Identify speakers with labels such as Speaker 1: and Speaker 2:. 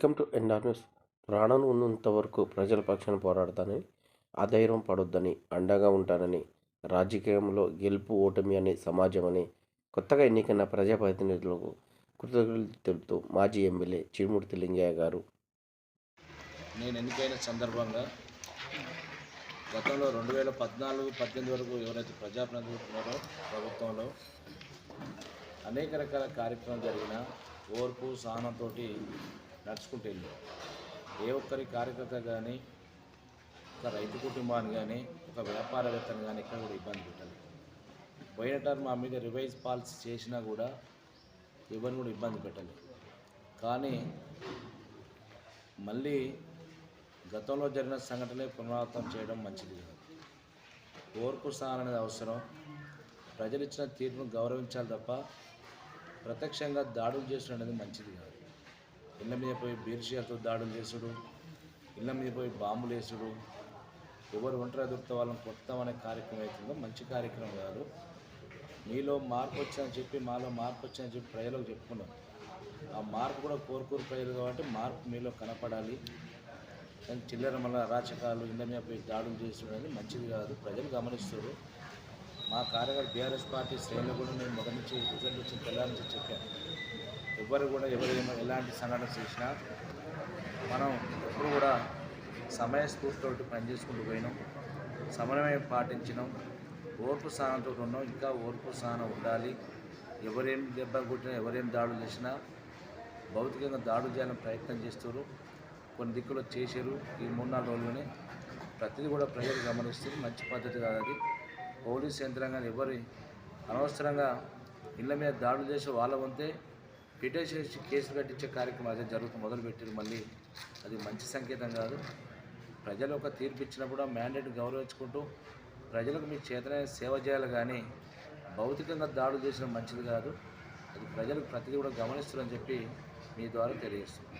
Speaker 1: Welcome to ఎండార్నెస్ ప్రాణం ఉన్నంత వరకు ప్రజల పక్షాన పోరాడతానని అధైర్యం పడొద్దని అండగా ఉంటానని రాజకీయంలో గెలుపు ఓటమి అని సమాజం అని కొత్తగా ఎన్నికైన ప్రజాప్రతినిధులకు కృతజ్ఞతలు తెలుపుతూ మాజీ ఎమ్మెల్యే చిరుమూర్తి లింగయ్య గారు.
Speaker 2: నేను ఎన్నికైన సందర్భంగా గతంలో రెండు వేల పద్నాలుగు పద్దెనిమిది వరకు ఎవరైతే ప్రజాప్రతినిధులు ఉన్నారో ప్రభుత్వంలో అనేక రకాల కార్యక్రమాలు జరిగిన ఓర్పు సహనంతో నడుచుకుంటూ వెళ్ళాం. ఏ ఒక్కరి కార్యకర్త కానీ ఒక రైతు కుటుంబాన్ని కానీ ఒక వ్యాపారవేత్తను కానీ ఇక్కడ కూడా ఇబ్బంది పెట్టాలి పోయిన టర్మ్ మా మీద రివైజ్ పాలసీ చేసినా కూడా ఎవరిని కూడా ఇబ్బంది పెట్టాలి కానీ మళ్ళీ గతంలో జరిగిన సంఘటనలే పునరావృతం చేయడం మంచిది కాదు. ఓర్పు స్థానం అనేది అవసరం. ప్రజలు ఇచ్చిన తీర్పును గౌరవించాలి తప్ప ప్రత్యక్షంగా దాడులు చేసిన అనేది మంచిది కాదు. ఇళ్ళ మీద పోయి బీర్షియాతో దాడులు చేసుడు ఇళ్ళ మీద పోయి బాంబులు వేసుడు. ఎవరు ఒంటరి దొరికితే వాళ్ళని కొడతామనే కార్యక్రమం అవుతుందో మంచి కార్యక్రమం కాదు. మీలో మార్పు వచ్చాయని చెప్పి మాలో మార్పు వచ్చాయని చెప్పి ప్రజలకు చెప్పుకున్నాం. ఆ మార్పు కూడా కోరుకోరు ప్రజలు కాబట్టి మార్పు మీలో కనపడాలి. కానీ చిల్లర మళ్ళీ అరాచకాలు ఇళ్ళ మీద పోయి దాడులు చేసుకునేది మంచిది కాదు. ప్రజలు గమనిస్తారు మా కార్యకర్త బీఆర్ఎస్ పార్టీ శ్రేణులు కూడా నేను మొదటి నుంచి రిజల్ట్ వచ్చిన తెల్లారి నుంచి చెప్పాను. ఎవరు కూడా ఎవరు ఎలాంటి సంఘటన చేసినా మనం ఎప్పుడు కూడా సమయస్ఫూర్తితో పనిచేసుకుంటూ పోయినాం. సమన్వయం పాటించినాం. ఓర్పు సహనంతో ఉన్నాం. ఇంకా ఓర్పు సహనం ఉండాలి. ఎవరేం దెబ్బ కొట్టినా ఎవరేం దాడులు చేసినా భౌతికంగా దాడులు చేయాలని ప్రయత్నం చేస్తారు కొన్ని దిక్కులో చేశారు ఈ మూడు నాలుగు రోజుల్లోనే ప్రతిదీ కూడా ప్రజలు గమనిస్తుంది మంచి పద్ధతి కాదు అది. పోలీస్ యంత్రాంగాన్ని ఎవరి అనవసరంగా ఇళ్ళ మీద దాడులు చేసే వాళ్ళ వంతే పిటిషన్ కేసు కేసులు కట్టించే కార్యక్రమం అదే జరుగుతుంది మొదలుపెట్టారు మళ్ళీ. అది మంచి సంకేతం కాదు. ప్రజలు ఒక తీర్పు ఇచ్చినప్పుడు మ్యాండేట్ గౌరవించుకుంటూ ప్రజలకు మీ చేతనైన సేవ చేయాలి కానీ భౌతికంగా దాడులు చేసిన మంచిది కాదు. అది ప్రజలకు ప్రతిదీ కూడా గమనిస్తుందని చెప్పి మీ ద్వారా తెలియజేస్తున్నాను